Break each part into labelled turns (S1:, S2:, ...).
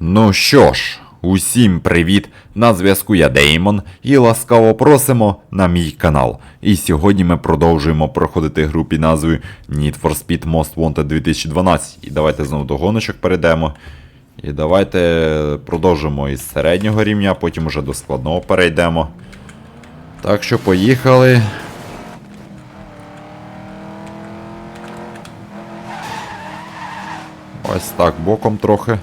S1: Ну що ж, усім привіт! На зв'язку я Деймон і ласкаво просимо на мій канал. І сьогодні ми продовжуємо проходити гру під назвою Need for Speed Most Wanted 2012. І давайте знову до гоночок перейдемо. І давайте продовжимо із середнього рівня, потім уже до складного перейдемо. Так що поїхали. Ось так, боком трохи.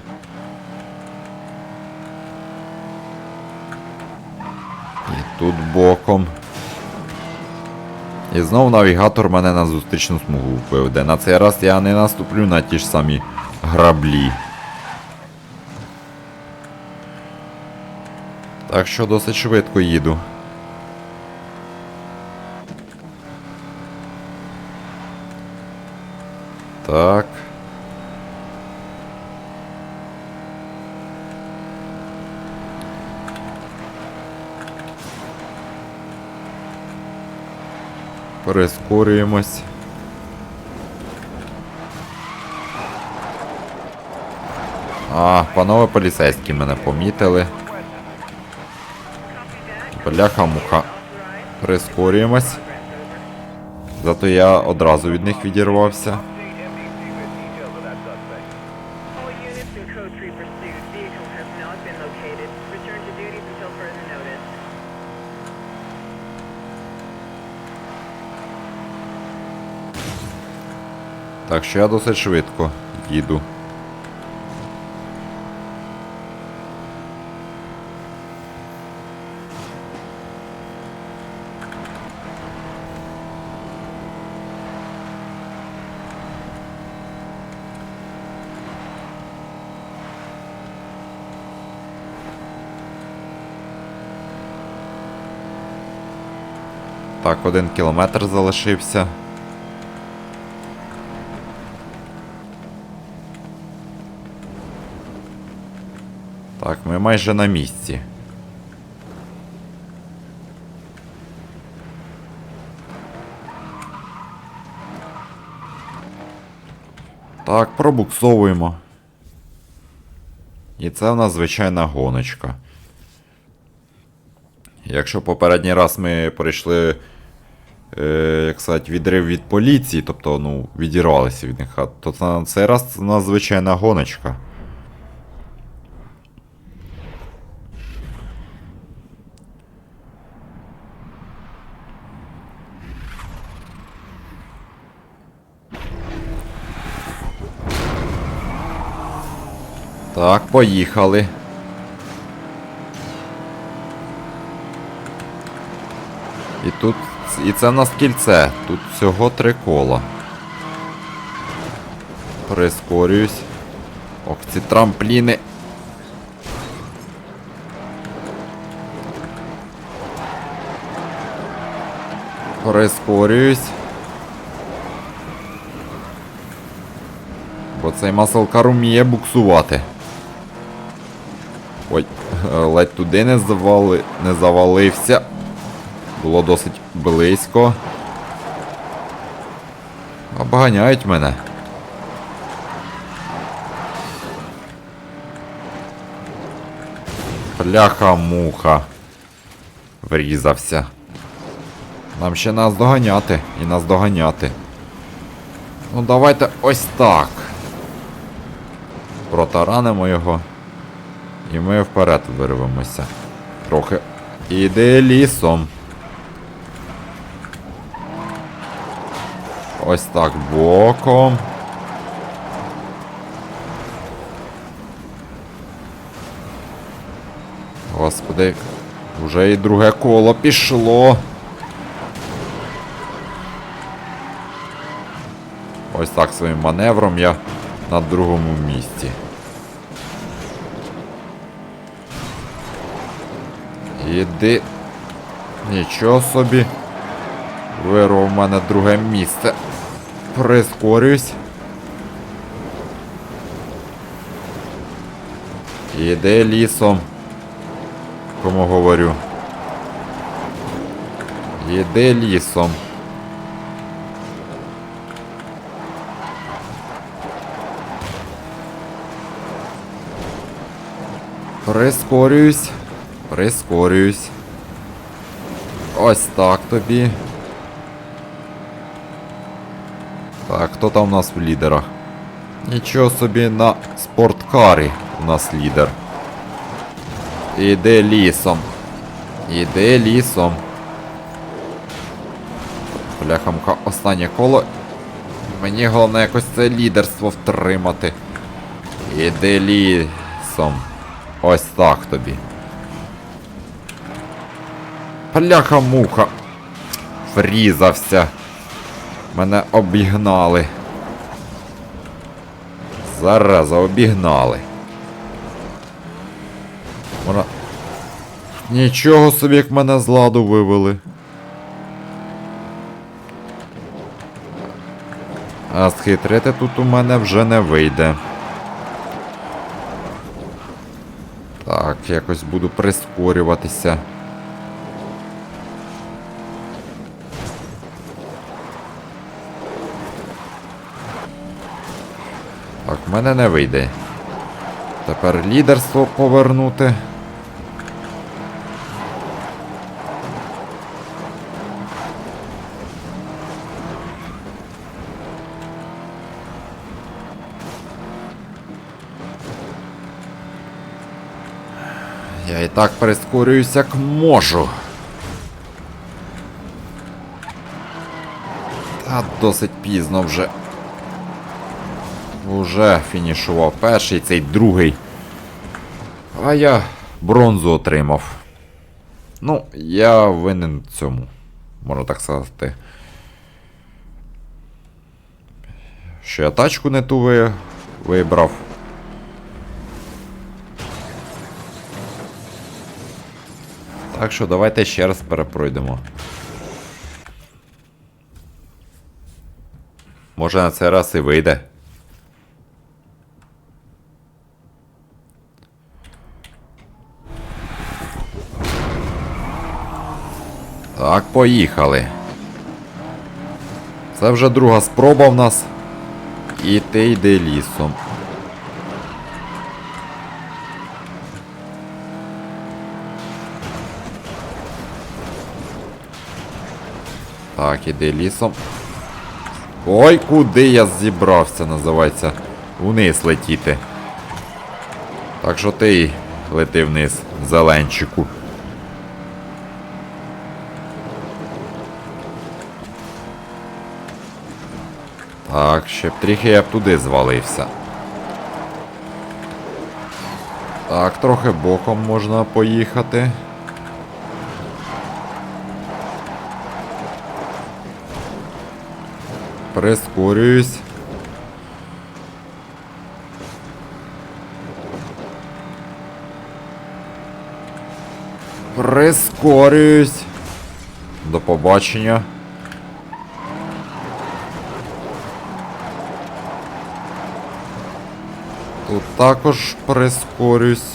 S1: І тут боком. І знов навігатор мене на зустрічну смугу виведе. На цей раз я не наступлю на ті ж самі граблі. Так що досить швидко їду. Так. Прискорюємось. А, панове поліцейські мене помітили. Бляха-муха. Прискорюємось. Зато я одразу від них відірвався. Так що я досить швидко їду. Так, один кілометр залишився. Так, ми майже на місці. Так, пробуксовуємо. І це в нас звичайна гоночка. Якщо попередній раз ми пройшли, е, як сказати, відрив від поліції, тобто, ну, відірвалися від них, то на цей раз у нас звичайна гоночка. Так, поїхали. І тут. І це в нас кільце. Тут всього три кола. Прискорююсь. Ох, ці трампліни. Прискорююсь. Бо цей маселкар уміє буксувати. Ледь туди не, завали... не завалився. Було досить близько. Обганяють мене. Бляха-муха. Врізався. Нам ще нас доганяти і нас доганяти. Ну давайте ось так. Протаранимо його. І ми вперед вирвемося. Трохи. Іди лісом. Ось так боком. Господи, вже і друге коло пішло. Ось так своїм маневром я на другому місці. Іди. Нічого собі. Вирвав в мене друге місце. Прискорюсь. Іди лісом. Кому говорю. Іди лісом. Прискорююсь. Прискорююсь. Ось так тобі. Так, хто там у нас в лідерах? Нічого собі на спорткарі у нас лідер. Іди лісом. Іди лісом. Бляхамка, останнє коло. Мені головне якось це лідерство втримати. Іди лісом. Ось так тобі. Бляха-муха. Врізався. Мене обігнали. Зараза, обігнали. Вона... Нічого собі, як мене з ладу вивели. А схитрити тут у мене вже не вийде. Так, якось буду прискорюватися. Так, в мене не вийде. Тепер лідерство повернути. Я і так прискорююсь, як можу. Та досить пізно вже. Уже фінішував перший, цей другий. А я бронзу отримав. Ну, я винен в цьому, можна так сказати. Що я тачку не ту ви... вибрав. Так що давайте ще раз перепройдемо. Може на цей раз і вийде. Так, поїхали. Це вже друга спроба в нас. І ти йди лісом. Так, іди лісом. Ой, куди я зібрався, називається. Вниз летіти. Так що ти лети вниз, зеленчику. Так, ще б трохи я б туди звалився. Так, трохи боком можна поїхати. Прискорююсь. Прискорююсь. До побачення. Тут також прискорюсь.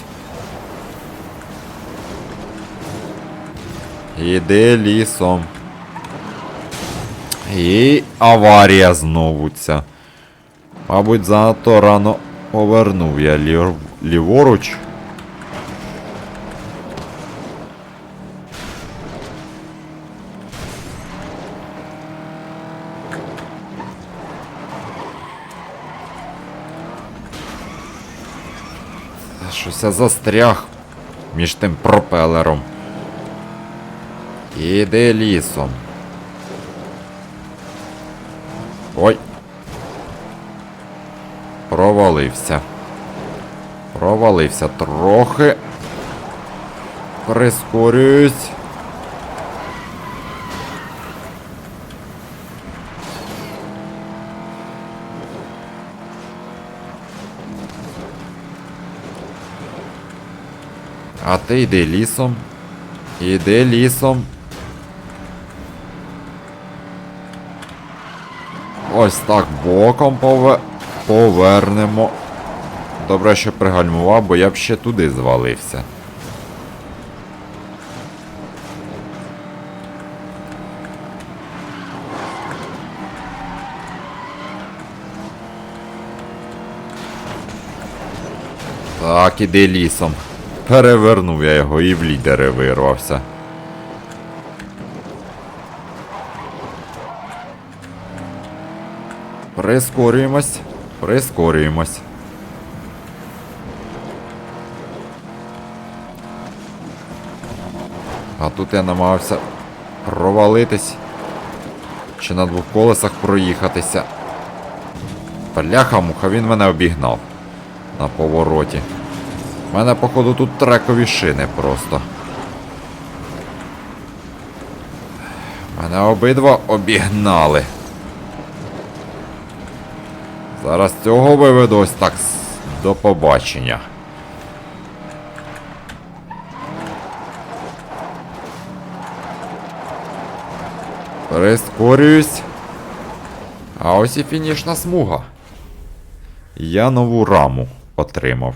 S1: Іди лісом. І аварія знову ця. Мабуть, занадто рано повернув я лів... ліворуч. Я застряг між тим пропелером. Іди лісом. Ой. Провалився. Провалився трохи. Прискорююсь. А ти йди лісом. Іди лісом. Ось так боком пове... повернемо. Добре, що пригальмував, бо я б ще туди звалився. Так, іди лісом. Перевернув я його і в лідери вирвався. Прискорюємось, прискорюємось. А тут я намагався провалитись. Чи на двох колесах проїхатися. Бляха муха, він мене обігнав на повороті. У мене, походу, тут трекові шини просто. Мене обидва обігнали. Зараз цього виведу ось так до побачення. Прискорююсь. А ось і фінішна смуга. Я нову раму отримав.